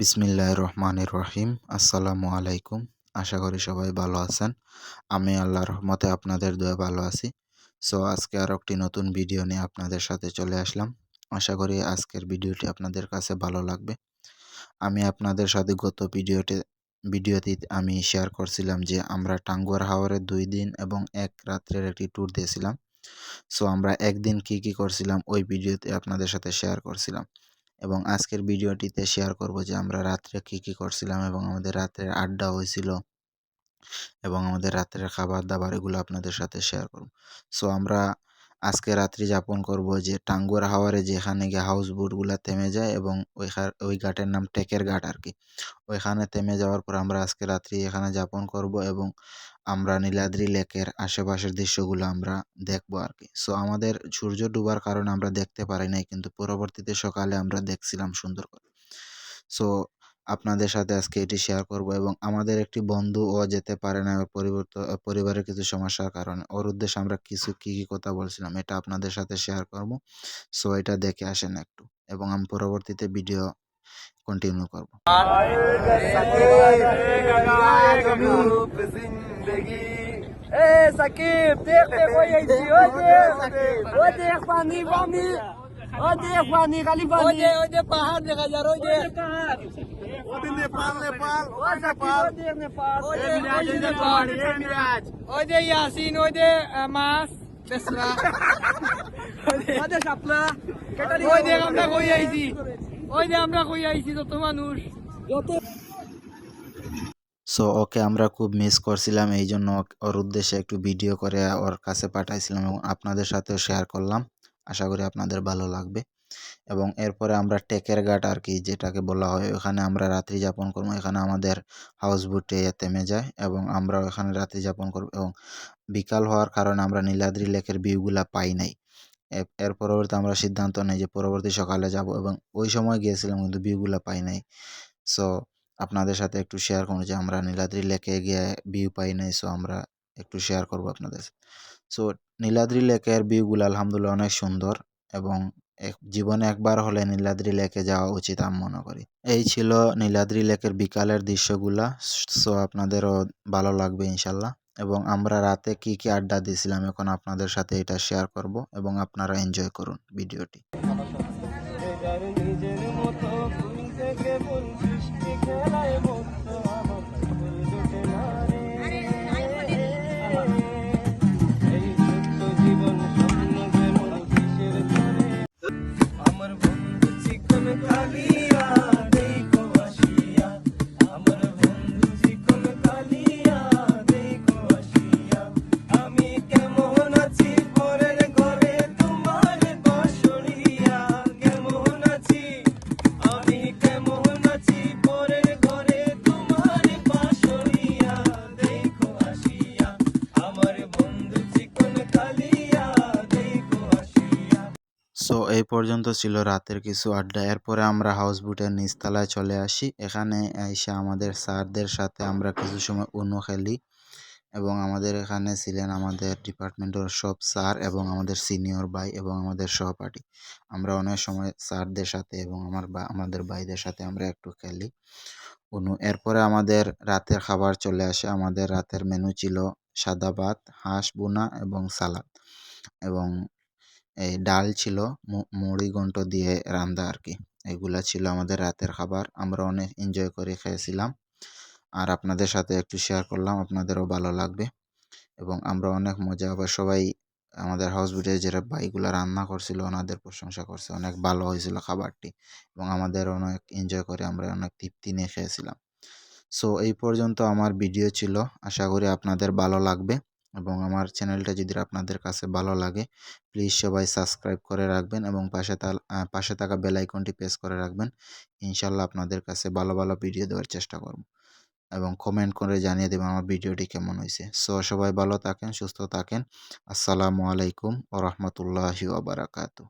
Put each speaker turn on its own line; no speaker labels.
বিসমিল্লাহ রহমানির রহিম আসসালামু আলাইকুম। আশা করি সবাই ভালো আছেন। আমি আল্লাহ রহমতে আপনাদের দোয়া ভালো আছি। সো, আজকে আর একটি নতুন ভিডিও নিয়ে আপনাদের সাথে চলে আসলাম। আশা করি আজকের ভিডিওটি আপনাদের কাছে ভালো লাগবে। আমি আপনাদের সাথে গত ভিডিওতে ভিডিওতে আমি শেয়ার করছিলাম যে আমরা টাঙ্গুয়ার হাওয়ারে দুই দিন এবং এক রাত্রের একটি ট্যুর দিয়েছিলাম। সো, আমরা একদিন কি কি করছিলাম ওই ভিডিওতে আপনাদের সাথে শেয়ার করছিলাম। এবং আজকের ভিডিওটিতে শেয়ার করব যে আমরা রাত্রে কি কি করছিলাম এবং আমাদের রাত্রের আড্ডা হয়েছিল এবং আমাদের রাত্রের খাবার দাবার এগুলো আপনাদের সাথে শেয়ার করব। সো আমরা আজকে রাত্রি যাপন করব যে টাঙ্গুয়ার হাওয়ারে যেখানে গিয়ে হাউস বোটগুলো থেমে যায় এবং ওই ওই ঘাটের নাম টেকের ঘাট আর কি ওইখানে থেমে যাওয়ার পর আমরা আজকে রাত্রি এখানে যাপন করব এবং আমরা নীলাদ্রি লেকের আশেপাশের দৃশ্যগুলো আমরা দেখব আর কি। সো আমাদের সূর্য ডুবার কারণে আমরা দেখতে পারি নাই, কিন্তু পরবর্তীতে সকালে আমরা দেখছিলাম সুন্দর করে সো আপনাদের সাথে আজকে এটি শেয়ার করব এবং আমাদের একটি বন্ধু ও যেতে পারে না পরিবর্ত পরিবারের কিছু সমস্যার কারণে। ওর উদ্দেশ্যে আমরা কিছু, কী কী কথা বলছিলাম এটা আপনাদের সাথে শেয়ার করব। সো এটা দেখে আসেন একটু এবং আমি পরবর্তীতে ভিডিও কন্টিনিউ করব
সাকিব দেখ দেখ ওই পানি দেখ পানি খালি পানি ও দেখ ও দেখ পাহাড় দেখা যায় ও দেখ পাহাড় ও দেখ নেপাল নেপাল ও নেপাল ও দেখ নেপাল ও দেখ নেপাল ইয়াসিন ও দেখ মাছ বেসরা ও আমরা কই আইছি
সো ওকে আমরা খুব মিস করছিলাম এই জন্য ওর উদ্দেশ্যে একটু ভিডিও করে ওর কাছে পাঠাইছিলাম এবং আপনাদের সাথেও শেয়ার করলাম। আশা করি আপনাদের ভালো লাগবে। এবং এরপরে আমরা টেকের ঘাট আর কি, যেটাকে বলা হয়, ওখানে আমরা রাত্রি যাপন করব। এখানে আমাদের হাউস বোটে থেমে যায় এবং আমরা ওখানে রাত্রি যাপন করব। এবং বিকাল হওয়ার কারণে আমরা নীলাদ্রি লেকের ভিউগুলা পাই নাই। এর পরবর্তী আমরা সিদ্ধান্ত নেই যে পরবর্তী সকালে যাব এবং ওই সময় গিয়েছিলাম কিন্তু ভিউগুলা পাই নাই। সো আপনাদের সাথে একটু শেয়ার করব যে আমরা নীলাদ্রি লেকে গিয়ে ভিউ পাই নাই সো আমরা একটু শেয়ার করব আপনাদের। সো নীলাদ্রি লেকের ভিউগুলো আলহামদুলিল্লাহ অনেক সুন্দর এবং এক, জীবনে একবার হলে নীলাদ্রি লেকে যাওয়া উচিত আমি মনে করি। এই ছিল নীলাদ্রি লেকের বিকালের দৃশ্যগুলা সো আপনাদেরও ভালো লাগবে ইনশাল্লাহ। এবং আমরা রাতে কি কি আড্ডা দিয়েছিলাম এখন আপনাদের সাথে এটা শেয়ার করব এবং আপনারা এনজয় করুন ভিডিওটি। সো এই পর্যন্ত ছিল রাতের কিছু আড্ডা। এরপরে আমরা হাউস বুটের নিচতলায় চলে আসি। এখানে এসে আমাদের স্যারদের সাথে আমরা কিছু সময় উনো খেলি এবং আমাদের এখানে ছিলেন আমাদের ডিপার্টমেন্টের সব স্যার এবং আমাদের সিনিয়র ভাই এবং আমাদের সহপাঠী। আমরা অনেক সময় স্যারদের সাথে এবং আমার বা, আমাদের ভাইদের সাথে আমরা একটু খেলি উনু। এরপরে আমাদের রাতের খাবার চলে আসে। আমাদের রাতের মেনু ছিল সাদা ভাত, হাঁস বোনা এবং সালাদ এবং এই ডাল ছিল মুড়ি, ঘন্ট দিয়ে রান্দা আর কি এগুলা ছিল আমাদের রাতের খাবার, আমরা অনেক এনজয় করে খেয়েছিলাম। আর আপনাদের সাথে একটু শেয়ার করলাম, আপনাদেরও ভালো লাগবে। এবং আমরা অনেক মজা আবার সবাই আমাদের হাউস বুটে যারা বাইকগুলো রান্না করছিল, ওনাদের প্রশংসা করছে, অনেক ভালো হয়েছিল খাবারটি। এবং আমাদের অনেক এনজয় করে আমরা অনেক তৃপ্তি নিয়ে খেয়েছিলাম। সো এই পর্যন্ত আমার ভিডিও ছিল, আশা করি আপনাদের ভালো লাগবে। এবং আমার চ্যানেলটা যদি আপনাদের কাছে ভালো লাগে প্লিজ সবাই সাবস্ক্রাইব করে রাখবেন এবং পাশে পাশে থাকা বেল আইকনটি প্রেস করে রাখবেন। ইনশাল্লাহ আপনাদের কাছে ভালো ভালো ভিডিও দেওয়ার চেষ্টা করব। এবং কমেন্ট করে জানিয়ে দেবেন আমার ভিডিওটি কেমন হয়েছে। সো সবাই ভালো থাকেন, সুস্থ থাকেন। আসসালামু আলাইকুম ও রহমতুল্লাহি ওবরাকাতু